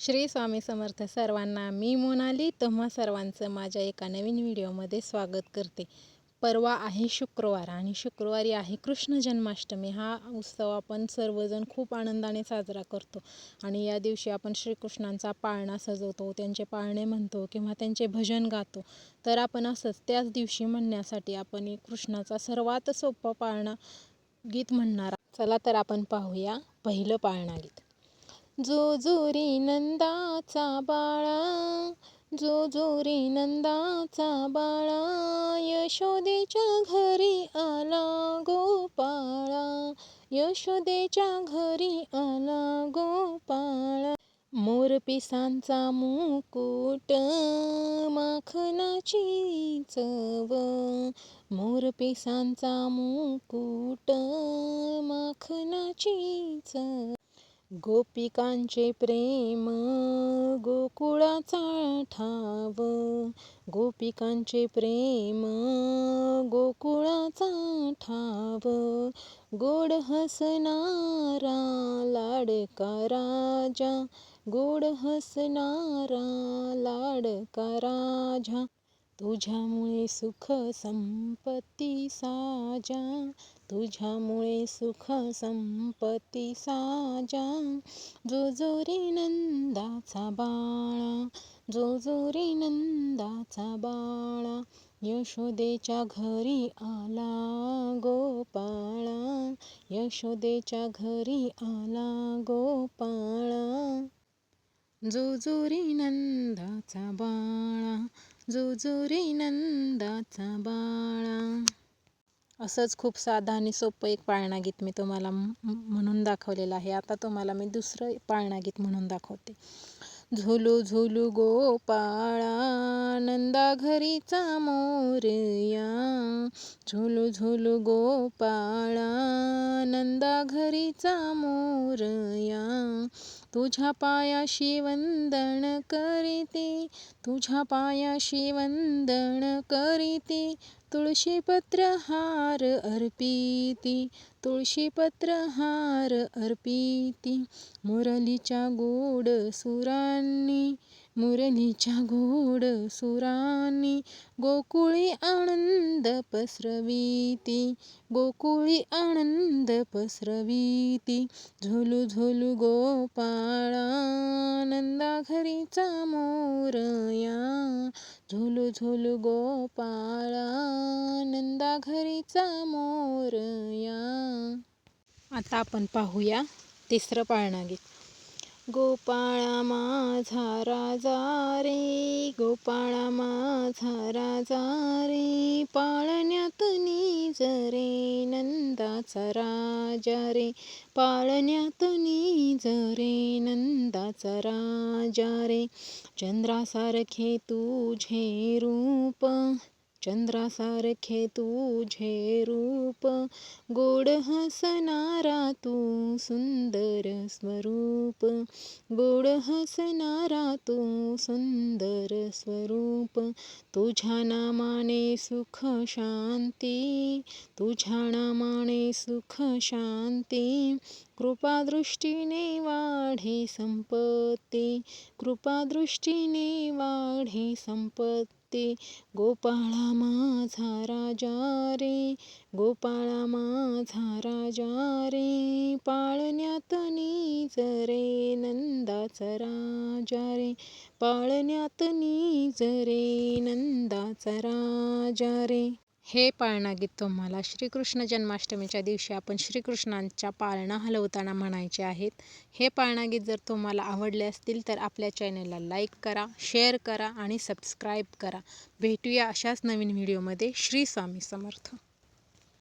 श्री स्वामी समर्थ सर्वांना मी मोनाली. तुम्हा सर्वांचं माझ्या एका नवीन व्हिडिओमध्ये स्वागत करते. परवा आहे शुक्रवार आणि शुक्रवारी आहे कृष्ण जन्माष्टमी. हा उत्सव आपण सर्वजण खूप आनंदाने साजरा करतो आणि या दिवशी आपण श्रीकृष्णांचा पाळणा सजवतो. त्यांचे पाळणे म्हणतो किंवा त्यांचे भजन गातो. तर आपण असंच त्याच दिवशी म्हणण्यासाठी आपण कृष्णाचा सर्वात सोपा पाळणा गीत म्हणणार चला तर आपण पाहूया पहिलं पाळणा गीत जो जो रे नंदाचा बाळा जो जो रे नंदाचा बाळा यशोदेच्या घरी आला गोपाळा यशोदेच्या घरी आला गोपाळा. मोरपिसांचा मुकुट माखनाची चव मोरपिसांचा मुकुट माखनाची चव. गोपिकांचे प्रेम गोकुळाचा ठाव. गोपिकांचे प्रेम गोकुळाचा ठाव. गोड हसणारा लाडका राजा. गोड हसणारा लाडका राजा. तुझ्यामुळे सुख संपत्ती साजा. तुझ्यामुळे सुख संपत्ती साजा. जो जो रे नंदाचा बाळा जो जो रे नंदाचा बाळा. यशोदेच्या घरी आला गोपाळा यशोदेच्या घरी आला गोपाळा. जो जो रे नंदाचा बाळा जो जो रे नंदाचा बाळा. असंच खूप साधं आणि सोपं एक पाळणा गीत मी तुम्हाला म्हणून दाखवलेलं आहे. आता तुम्हाला मी दुसरं पाळणा गीत म्हणून दाखवते. झुलू झुलू गोपाळा नंदा घरीचा मोरया. झुलू झुलू गोपाळा नंदा घरीचा मोरया. तुझ्या पायाशी वंदन करीते तुझ्या पायाशी वंदन करीते तुळशीपत्र हार अर्पिती तुळशीपत्र हार अर्पिती मुरलीच्या गोड सुरांनी मुरलीच्या गोड सुरांनी गोकुळी आनंद पसरवीती गोकुळी आनंद पसरवीती झुलू झोलू गोपाळा नंदा घरीचा मोरया झुलू झोलू गोपाळा नंदा घरीचा मोरया आता आपण पाहूया तिसरं पाळणा गीत गोपाळा माझा राजा रे गोपाळा माझा राजा रे पाळण्यात निज रे नंदाचा राजा रे पाळण्यात निज रे नंदाचा राजा रे. चंद्रासारखे तुझे रूप चंद्रासारखे तुझे रूप गोड हसणारा तू सुंदर स्वरूप. गोड हसणारा तू सुंदर स्वरूप. तुझ्या नामाने सुख शांती तुझ्या नामाने सुख शांती. कृपादृष्टीने वाढे संपत्ती कृपादृष्टीने वाढे संपत्ती. गोपाळा माझा राजा रे गोपाळा माझा राजा रे पाळण्यात नीज रे नंदाचा राजा रे पाळण्यात नीज रे नंदाचा राजा रे. हे पाळणागीत तुम्हाला श्रीकृष्ण जन्माष्टमीच्या दिवशी आपण श्रीकृष्णांच्या पाळणा हलवताना म्हणायचे आहेत. हे पाळणागीत जर तुम्हाला आवडले असतील तर आपल्या चॅनलला लाईक करा शेअर करा आणि सबस्क्राईब करा. भेटूया अशाच नवीन व्हिडिओमध्ये. श्री स्वामी समर्थ.